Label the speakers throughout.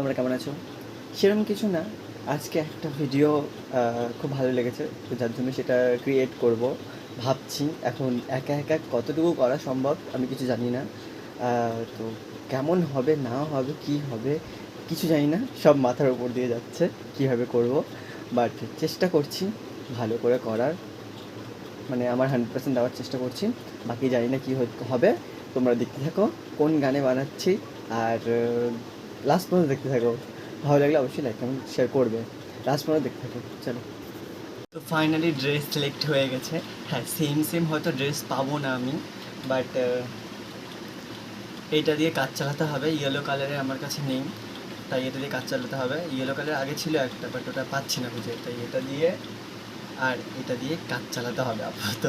Speaker 1: তোমরা কেমন আছো? সেরকম কিছু না। আজকে একটা ভিডিও খুব ভালো লেগেছে। তো যার জন্য সেটা ক্রিয়েট করব। ভাবছি এখন একা একা কতটুকু করা সম্ভব আমি কিছু জানি না। তো কেমন হবে, না হবে, কি হবে, কিছু জানি না। সব মাথার উপর দিয়ে যাচ্ছে কীভাবে করব। বাট চেষ্টা করছি ভালো করে করার। মানে আমার হান্ড্রেড পার্সেন্ট দেওয়ার চেষ্টা করছি। বাকি জানি না কী হবে। তোমরা দেখতে থাকো কোন গানে বানাচ্ছি। আর লাস্ট পর্যন্ত দেখতে থাকো। ভালো লাগলে অবশ্যই লাইক কমেন্ট শেয়ার করবে। লাস্ট পর্যন্ত দেখতে থাকো। চলো। তো ফাইনালি ড্রেস সিলেক্ট হয়ে গেছে। হ্যাঁ সেম সেম হয়তো ড্রেস পাবো না আমি বাট এটা দিয়ে কাজ চালাতে হবে। ইয়েলো কালারে আমার কাছে নেই, তাই এটা দিয়ে কাজ চালাতে হবে। ইয়েলো কালার আগে ছিল একটা বাট ওটা পাচ্ছি না বুঝে তাই এটা দিয়ে আর এটা দিয়ে কাজ চালাতে হবে আপাতত।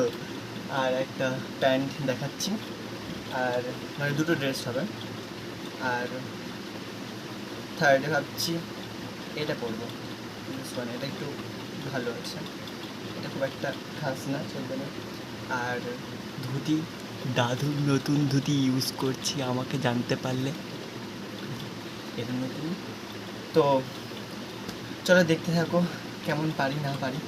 Speaker 1: আর একটা প্যান্ট দেখাচ্ছি। আর মানে দুটো ড্রেস হবে। আর থার্ডে ভাবছি। এটা পরবো মানে এটা একটু ভালো আছে এটা খুব একটা খাস না, চলবে না। আর ধুতি দাদুর নতুন ধুতি ইউজ করছি, আমাকে জানতে পারলে। এটা নতুন। তো চলো দেখতে থাকো, কেমন পারি না পারি।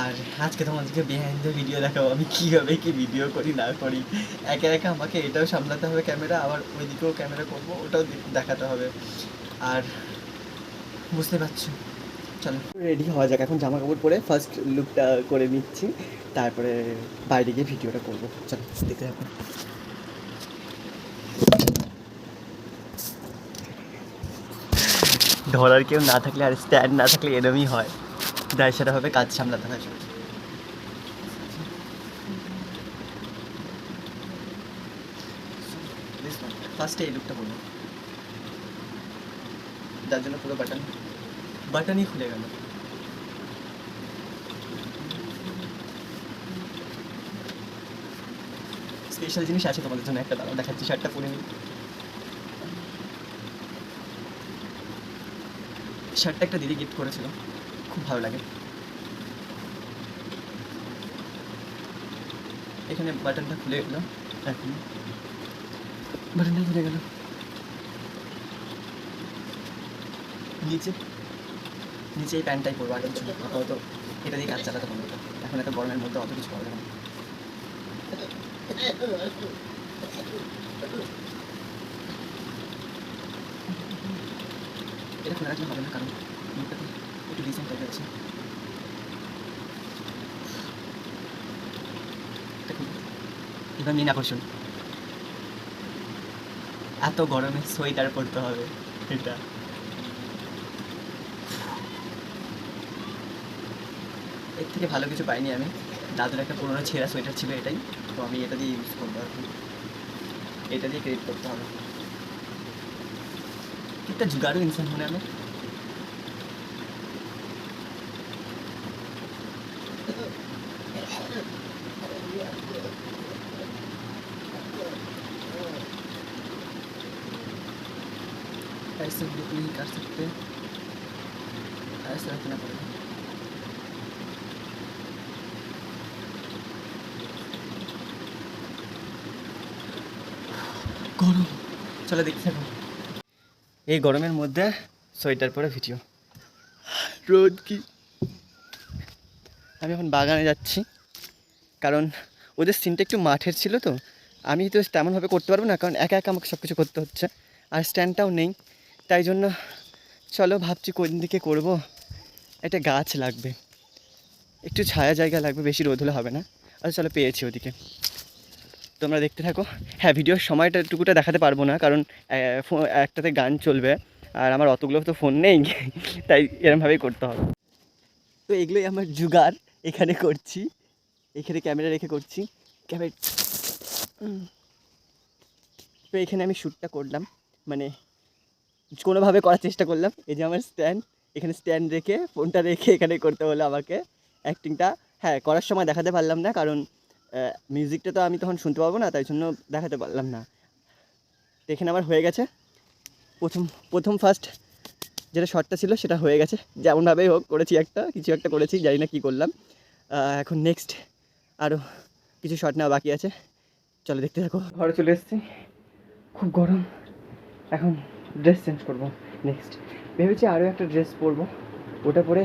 Speaker 1: আর আজকে তোমাদেরকে বিহাইন্ড দ্য ভিডিও দেখাবো, আমি কীভাবে কি ভিডিও করি, না করি। একে একে আমাকে এটাও সামলাতে হবে ক্যামেরা আবার ওইদিকেও ক্যামেরা করব, ওটাও দেখাতে হবে। আর বুঝতে পারছ। চলো। রেডি হওয়া যাক। এখন জামা কাপড় পরে ফার্স্ট লুকটা করে নিচ্ছি। তারপরে বাইরে গিয়ে ভিডিওটা করব। চলো দেখতে থাকো। ধরার কেউ না থাকলে আর স্ট্যান্ড না থাকলে এরমই হয়। দায় সেটা হবে কাজ সামলাতে হয়। ফার্স্টে এই লুকটা করব। যার জন্য পুরো বাটন বাটনই খুলে গেল। স্পেশাল জিনিস আছে তোমাদের জন্য, একটা দাঁড়াও, দেখাচ্ছি শার্টটা পরে নিই। শার্টটা একটা দিদি গিফট করেছিল, খুব ভালো লাগে। এখানে বাটনটা খুলে গেল, এখন বাটনটা খুলে গেল। নিচে নিচে এই প্যান্টটাই পরবো আর কিছু। আপাতত এটা দিয়ে কাজ চালাতে পারব। এখন এত গরমের মধ্যে অত কিছু যাবে না। এটা খুলে রাখলে হবে না, কারণ একটু ডিজাইন টাইপের আছে এবার মেন আকর্ষণ এত গরমে সোয়েটার পরতে হবে, এটা। এর থেকে ভালো কিছু পাইনি আমি দাদুর একটা পুরোনো ছেঁড়া সোয়েটার ছিল এটাই তো আমি এটা দিয়ে ইউজ করবো আর কি এটা দিয়ে ক্রেডিট করতে হবে একটা জুগাড়ু ইনসান মনে আমি ऐसे बुक नहीं कर सकते ऐसे रखना पड़ेगा গরম। চলো দেখতে থাকো এই গরমের মধ্যে সোয়েটার পরে ভিডিও। রোদ কি? আমি এখন বাগানে যাচ্ছি। কারণ ওদের সিনটা একটু মাঠের ছিল তো। আমি তো তেমনভাবে করতে পারব না কারণ একা একা আমাকে সব কিছু করতে হচ্ছে। আর স্ট্যান্ডটাও নেই। তাই জন্য চলো ভাবছি কোন দিকে করব। একটা গাছ লাগবে। একটু ছায়া জায়গা লাগবে বেশি রোদ হলে হবে না। আচ্ছা চলো পেয়েছি ওদিকে। তোমরা দেখতে থাকো। হ্যাঁ ভিডিওর সময়টা টুকুটা দেখাতে পারব না, কারণ একটাতে গান চলবে, আর আমার অতগুলো তো ফোন নেই, তাই এরমভাবেই করতে হবে। তো এগুলোই আমার জুগার এখানে করছি, এখানে ক্যামেরা রেখে করছি ক্যামেরা তো এখানে আমি শ্যুটটা করলাম মানে কোনোভাবে করার চেষ্টা করলাম, এই যে আমার স্ট্যান্ড এখানে স্ট্যান্ড রেখে ফোনটা রেখে এখানে করতে হলো আমাকে। অ্যাক্টিংটা হ্যাঁ করার সময় দেখাতে পারলাম না, কারণ মিউজিকটা তো আমি তখন শুনতে পাবো না, তাই জন্য দেখাতে পারলাম না। তো এখানে আমার হয়ে গেছে। প্রথম প্রথম ফার্স্ট যেটা শর্টটা ছিল সেটা হয়ে গেছে। যেমনভাবেই হোক করেছি একটা, কিছু একটা করেছি, জানি না কী করলাম। এখন নেক্সট আরও কিছু শর্ট নেওয়া বাকি আছে। চলো দেখতে থাকো। ঘরে চলে এসেছি। খুব গরম। এখন ড্রেস চেঞ্জ করব নেক্সট ভেবেছি আরও একটা ড্রেস পরবো। ওটা পরে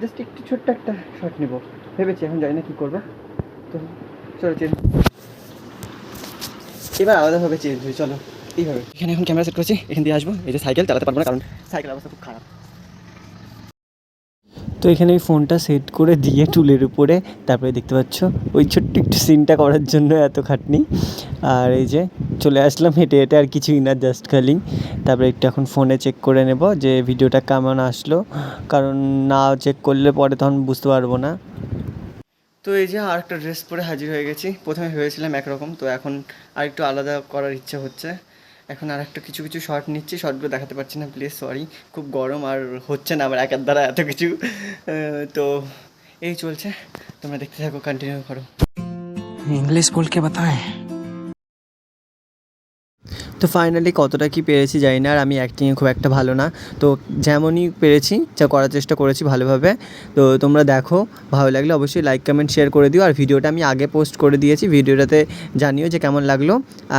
Speaker 1: জাস্ট একটু ছোট্ট একটা শর্ট নেব। ভেবেছি, এখন জানি না কী করব। তো চলো চেঞ্জ এবার আলাদাভাবে চেঞ্জ হই চলো, এইভাবে। এখানে এখন ক্যামেরা সেট করছি, এখান দিয়ে আসব। এই যে সাইকেল চালাতে পারব না, কারণ সাইকেল অবস্থা খুব খারাপ। তো এখানে আমি ফোনটা সেট করে দিয়ে টুলের উপরে, তারপরে দেখতে পাচ্ছ, ওই ছোট্ট একটু সিনটা করার জন্য এত খাটনি। আর এই যে, চলে আসলাম হেঁটে হেঁটে, আর কিছুই না জাস্ট খালি। তারপরে একটু এখন ফোনে চেক করে নেব যে ভিডিওটা কেমন আসলো। কারণ না চেক করলে পরে তখন বুঝতে পারব না। তো এই যে আর একটা ড্রেস পরে হাজির হয়ে গেছি। প্রথমে ভেবেছিলাম একরকম, তো এখন আর একটু আলাদা করার ইচ্ছা হচ্ছে। এখন আর একটা কিছু কিছু শর্ট নিচ্ছি শর্টগুলো দেখাতে পারছি না প্লিজ সরি খুব গরম আর হচ্ছে না আমার একের দ্বারা এত কিছু। তো এই চলছে। তোমরা দেখতে থাকো কন্টিনিউ করো।
Speaker 2: ইংলিশ বলকে বাতায়?
Speaker 1: তো ফাইনালি কতটা কি পেরেছি জানি না, আর আমি অ্যাক্টিংয়ে খুব একটা ভালো না। তো যেমনই পেরেছি, যা করার চেষ্টা করেছি ভালোভাবে। তো তোমরা দেখো, ভালো লাগলে অবশ্যই লাইক কমেন্ট শেয়ার করে দিও। আর ভিডিওটা আমি আগে পোস্ট করে দিয়েছি, ভিডিওটাতে জানিও যে কেমন লাগল।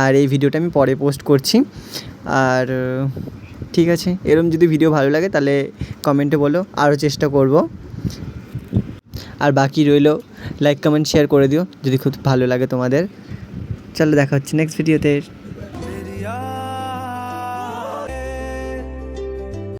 Speaker 1: আর এই ভিডিওটা আমি পরে পোস্ট করছি। আর ঠিক আছে, এরম যদি ভিডিও ভালো লাগে তাহলে কমেন্টে বলো, আরও চেষ্টা করব। আর বাকি রইল লাইক কমেন্ট শেয়ার করে দিও, যদি খুব ভালো লাগে তোমাদের। চলো দেখা হচ্ছে নেক্সট ভিডিওতে